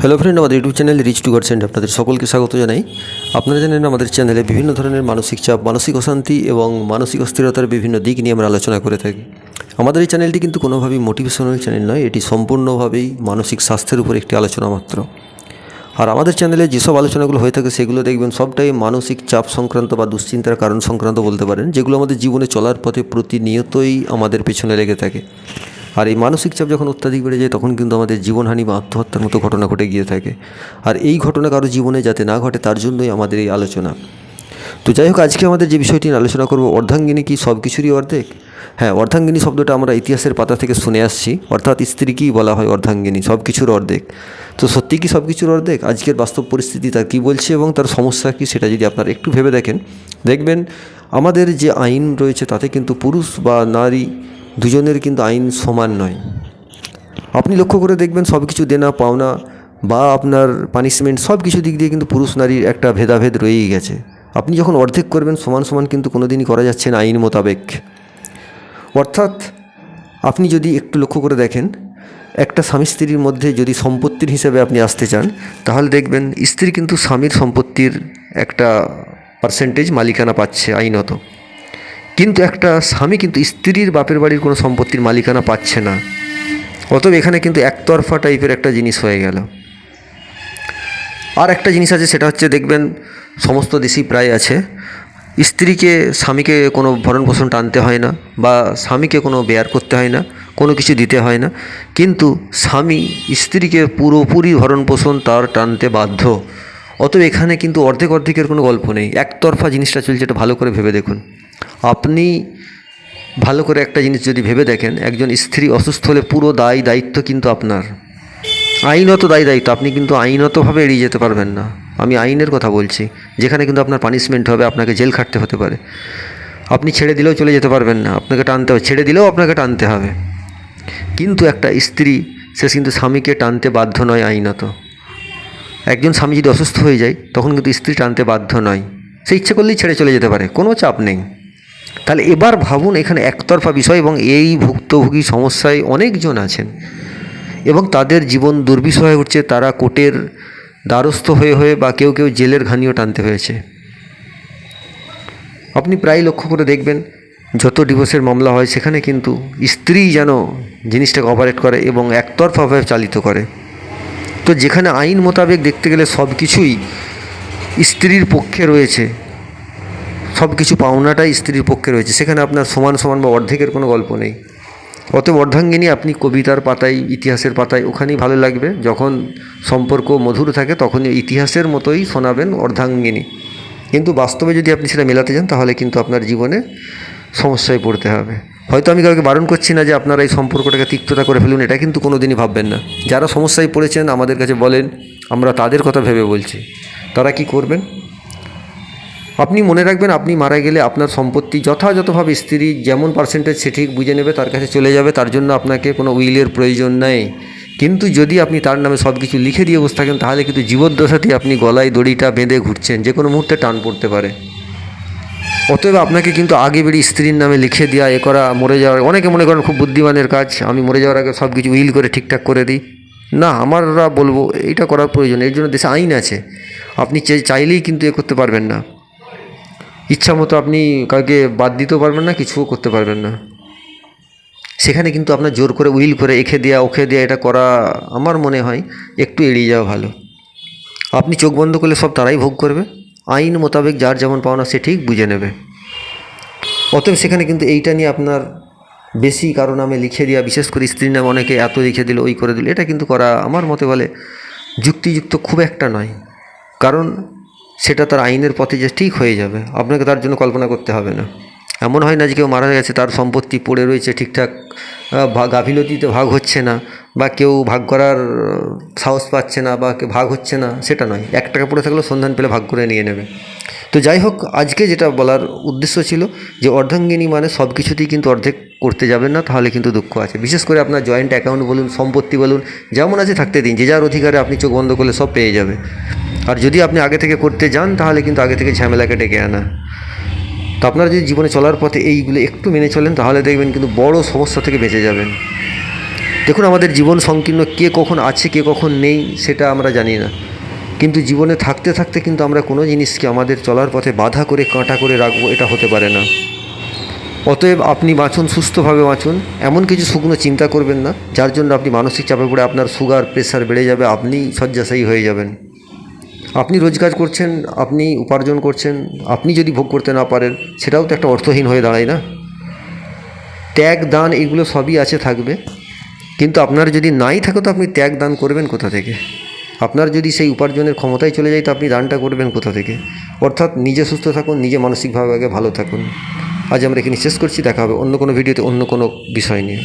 Hello friend আমাদের YouTube channel reach to God send আপনাদের সকলকে স্বাগত জানাই। আপনারা জানেন আমাদের চ্যানেলে বিভিন্ন ধরনের মানসিক চাপ, মানসিক অশান্তি এবং মানসিক অস্থিরতার বিভিন্ন দিক নিয়ে আমরা আলোচনা করে থাকি। আমাদের এই চ্যানেলটি কিন্তু কোনোভাবেই মোটিভেশনাল চ্যানেল নয়, এটি সম্পূর্ণভাবেই মানসিক স্বাস্থ্যের উপর একটি আলোচনা মাত্র। আর আমাদের চ্যানেলে যেসব আলোচনাগুলো হয়ে থাকে সেগুলো দেখবেন সবটাই মানসিক চাপ সংক্রান্ত বা দুশ্চিন্তার কারণ সংক্রান্ত বলতে পারেন, যেগুলো আমাদের জীবনে চলার পথে প্রতিনিয়তই আমাদের পেছনে লেগে থাকে। আর এই মানসিক চাপ যখন অত্যাধিক বেড়ে যায়, তখন কিন্তু আমাদের জীবনহানি বা আত্মহত্যার মতো ঘটনা ঘটে গিয়ে থাকে। আর এই ঘটনা কারও জীবনে যাতে না ঘটে, তার জন্যই আমাদের এই আলোচনা। তো যাই হোক, আজকে আমাদের যে বিষয়টি নিয়ে আলোচনা করব, অর্ধাঙ্গিনী কি সব কিছুরই অর্ধেক? হ্যাঁ অর্ধাঙ্গিনী শব্দটা আমরা ইতিহাসের পাতা থেকে শুনে আসছি। অর্থাৎ স্ত্রীকেই বলা হয় অর্ধাঙ্গিনী, সব কিছুর অর্ধেক। তো সত্যি কি সব কিছুর অর্ধেক? আজকের বাস্তব পরিস্থিতি তার কী বলছে এবং তার সমস্যা কী সেটা যদি আপনারা একটু ভেবে দেখেন, দেখবেন আমাদের যে আইন রয়েছে তাতে কিন্তু পুরুষ বা নারী দুজনের কিন্তু আইন সমান নয়। আপনি লক্ষ্য করে দেখবেন সব কিছু দেনা, পাওনা বা আপনার পানিশমেন্ট সব কিছু দিক দিয়ে কিন্তু পুরুষ নারীর একটা ভেদাভেদ রয়েই গেছে। আপনি যখন অর্ধেক করবেন, সমান সমান কিন্তু কোনো দিনই করা যাচ্ছে না আইন মোতাবেক। অর্থাৎ আপনি যদি একটু লক্ষ্য করে দেখেন, একটা স্বামী স্ত্রীর মধ্যে যদি সম্পত্তির হিসেবে আপনি আসতে চান, তাহলে দেখবেন স্ত্রী কিন্তু স্বামীর সম্পত্তির একটা পার্সেন্টেজ মালিকানা পাচ্ছে আইনত। কিন্তু একটা স্বামী কিন্তু স্ত্রীর বাপের বাড়ির কোনো সম্পত্তির মালিকানা পাচ্ছে না। অতএব এখানে কিন্তু একতরফা টাইপের একটা জিনিস হয়ে গেল। আর একটা জিনিস আছে, সেটা হচ্ছে দেখবেন সমস্ত দেশেই প্রায় আছে। স্ত্রীকে, স্বামীকে কোনো ভরণ পোষণ টানতে হয় না বা স্বামীকে কোনো বেয়ার করতে হয় না, কোনো কিছু দিতে হয় না। কিন্তু স্বামী স্ত্রীকে পুরোপুরি ভরণ পোষণ তার টানতে বাধ্য। অতএব এখানে কিন্তু অর্ধেক অর্ধেকের কোনো গল্প নেই। একতরফা জিনিসটা চলছে এটা ভালো করে ভেবে দেখুন। আপনি ভালো করে একটা জিনিস যদি ভেবে দেখেন, একজন স্ত্রী অসুস্থ হলে পুরো দায় দায়িত্ব কিন্তু আপনার। আইনত দায়ী দায়িত্ব, আপনি কিন্তু আইনতভাবে এড়িয়ে যেতে পারবেন না। আমি আইনের কথা বলছি, যেখানে কিন্তু আপনার পানিশমেন্ট হবে, আপনাকে জেল খাটতে হতে পারে। আপনি ছেড়ে দিলেও চলে যেতে পারবেন না, আপনাকে টানতে হবে, ছেড়ে দিলেও আপনাকে টানতে হবে। কিন্তু একটা স্ত্রী, সে কিন্তু স্বামীকে টানতে বাধ্য নয় আইনত। একজন স্বামী যদি অসুস্থ হয়ে যায়, তখন কিন্তু স্ত্রী টানতে বাধ্য নয়। সে ইচ্ছে করলেই ছেড়ে চলে যেতে পারে, কোনো চাপ নেই। তাহলে এবার ভাবুন, এখানে একতরফা বিষয় এবং এই ভুক্তভোগী সমস্যায় অনেকজন আছেন। এবং তাদের জীবন দুর্বিষহ হয়ে উঠছে, তারা কোর্টের দ্বারস্থ হয়ে হয়ে বা কেউ কেউ জেলের ঘানিও টানতে হয়েছে। আপনি প্রায় লক্ষ্য করে দেখবেন, যত ডিভোর্সের মামলা হয় সেখানে কিন্তু স্ত্রী যেন জিনিসটাকে অপারেট করে এবং একতরফাভাবে চালিত করে। তো যেখানে আইন মোতাবেক দেখতে গেলে সব কিছুই স্ত্রীর পক্ষে রয়েছে সব কিছু পাওনাটাই স্ত্রীর পক্ষে রয়েছে, সেখানে আপনার সমান সমান বা অর্ধেকের কোনো গল্প নেই। অতএব অর্ধাঙ্গিনী আপনি কবিতার পাতায়, ইতিহাসের পাতায় ওখানেই ভালো লাগবে। যখন সম্পর্ক মধুর থাকে তখন ইতিহাসের মতোই শোনাবেন অর্ধাঙ্গিনী। কিন্তু বাস্তবে যদি আপনি সেটা মেলাতে যান, তাহলে কিন্তু আপনার জীবনে সমস্যায় পড়তে হবে। হয়তো আমি কাউকে বারণ করছি না যে আপনারা এই সম্পর্কটাকে তিক্ততা করে ফেলুন, এটা কিন্তু কোনো দিনই ভাববেন না। যারা সমস্যায় পড়েছেন, আমাদের কাছে বলেন, আমরা তাদের কথা ভেবে বলছি। তারা কি করবেন? আপনি মনে রাখবেন, আপনি মারা গেলে আপনার সম্পত্তি যথাযথভাবে স্ত্রী যেমন পার্সেন্টেজ সে ঠিক বুঝে নেবে, তার কাছে চলে যাবে, তার জন্য আপনাকে কোনো উইলের প্রয়োজন নেই। কিন্তু যদি আপনি তার নামে সব কিছু লিখে দিয়ে বসে থাকেন, তাহলে কিন্তু জীবদ্দশাতেই আপনি গলায় দড়িটা বেঁধে ঘুরছেন, যে কোনো মুহূর্তে টান পড়তে পারে। অতএব আপনাকে কিন্তু আগে বেরিয়ে স্ত্রীর নামে লিখে দেওয়া এ করা, মরে যাওয়ার, অনেকে মনে করেন খুব বুদ্ধিমানের কাজ, আমি মরে যাওয়ার আগে সব কিছু উইল করে ঠিকঠাক করে দিই। না, আমাররা বলব, এইটা করার প্রয়োজন, এর জন্য দেশে আইন আছে। আপনি চাই- চাইলেই কিন্তু এ করতে পারবেন না। ইচ্ছা মতো আপনি কাউকে বাদ দিতেও পারবেন না, কিছুও করতে পারবেন না। সেখানে কিন্তু আপনার জোর করে উইল করে এখে দেওয়া ওখে দেওয়া এটা করা আমার মনে হয় একটু এড়িয়ে যাওয়া ভালো। আপনি চোখ বন্ধ করলে সব তারাই ভোগ করবে। আইন মোতাবেক যার যেমন পাওনা সে ঠিক বুঝে নেবে। অতএব সেখানে কিন্তু এইটা নিয়ে আপনার বেশি কারও নামে লিখে দেওয়া বিশেষ করে স্ত্রীর নামে অনেকে এত লিখে দিল, ওই করে দিল, এটা কিন্তু করা আমার মতে বলে যুক্তিযুক্ত খুব একটা নয়। কারণ সেটা তার আইনের পথে যে ঠিক হয়ে যাবে, আপনাকে তার জন্য কল্পনা করতে হবে না। এমন হয় না যে কেউ মারা গেছে, তার সম্পত্তি পড়ে রয়েছে, ঠিকঠাক গাফিলতিতে ভাগ হচ্ছে না, বা কেউ ভাগ করার সাহস পাচ্ছে না, বা ভাগ হচ্ছে না, সেটা নয়। এক টাকা পড়ে থাকলেও সন্ধান পেলে ভাগ করে নিয়ে নেবে। তো যাই হোক, আজকে যেটা বলার উদ্দেশ্য ছিল যে অর্ধাঙ্গিনী মানে সব কিছুতেই কিন্তু অর্ধেক করতে যাবেন না, তাহলে কিন্তু দুঃখ আছে। বিশেষ করে আপনার জয়েন্ট অ্যাকাউন্ট বলুন, সম্পত্তি বলুন, যেমন আছে থাকতে দিন, যে যার অধিকারে আপনি চোখ বন্ধ করলে সব পেয়ে যাবে। আর যদি আপনি আগে থেকে করতে যান, তাহলে কিন্তু আগে থেকে ঝামেলাকে ডেকে আনা। তো আপনারা যদি জীবনে চলার পথে এইগুলো একটু মেনে চলেন, তাহলে দেখবেন কিন্তু বড় সমস্যা থেকে বেঁচে যাবেন। দেখুন, আমাদের জীবন সংকীর্ণ কে কখন আছে, কে কখন নেই, সেটা আমরা জানি না। কিন্তু জীবনে থাকতে থাকতে কিন্তু আমরা কোনো জিনিসকে আমাদের চলার পথে বাধা করে, কাঁটা করে রাখব, এটা হতে পারে না। অতএব আপনি বাঁচুন, সুস্থভাবে বাঁচুন। এমন কিছু শুকনো চিন্তা করবেন না, যার জন্য আপনি মানসিক চাপে পড়ে আপনার সুগার প্রেশার বেড়ে যাবে আপনি শয্যাশায়ী হয়ে যাবেন। আপনি রোজগার করছেন, আপনি উপার্জন করছেন, আপনি যদি ভোগ করতে না পারেন, সেটাও তো একটা অর্থহীন হয়ে দাঁড়ায় না? ত্যাগ, দান, এগুলো সবই আছে, থাকবে। কিন্তু আপনার যদি নাই থাকে, তো আপনি ত্যাগ, দান করবেন কোথা থেকে? আপনার যদি সেই উপার্জনের ক্ষমতায় চলে যায়, তো আপনি দানটা করবেন কোথা থেকে? অর্থাৎ নিজে সুস্থ থাকুন, নিজে মানসিকভাবে আগে ভালো থাকুন। আজ আমরা এখানে শেষ করছি, দেখা হবে অন্য কোনো ভিডিওতে অন্য কোনো বিষয় নিয়ে।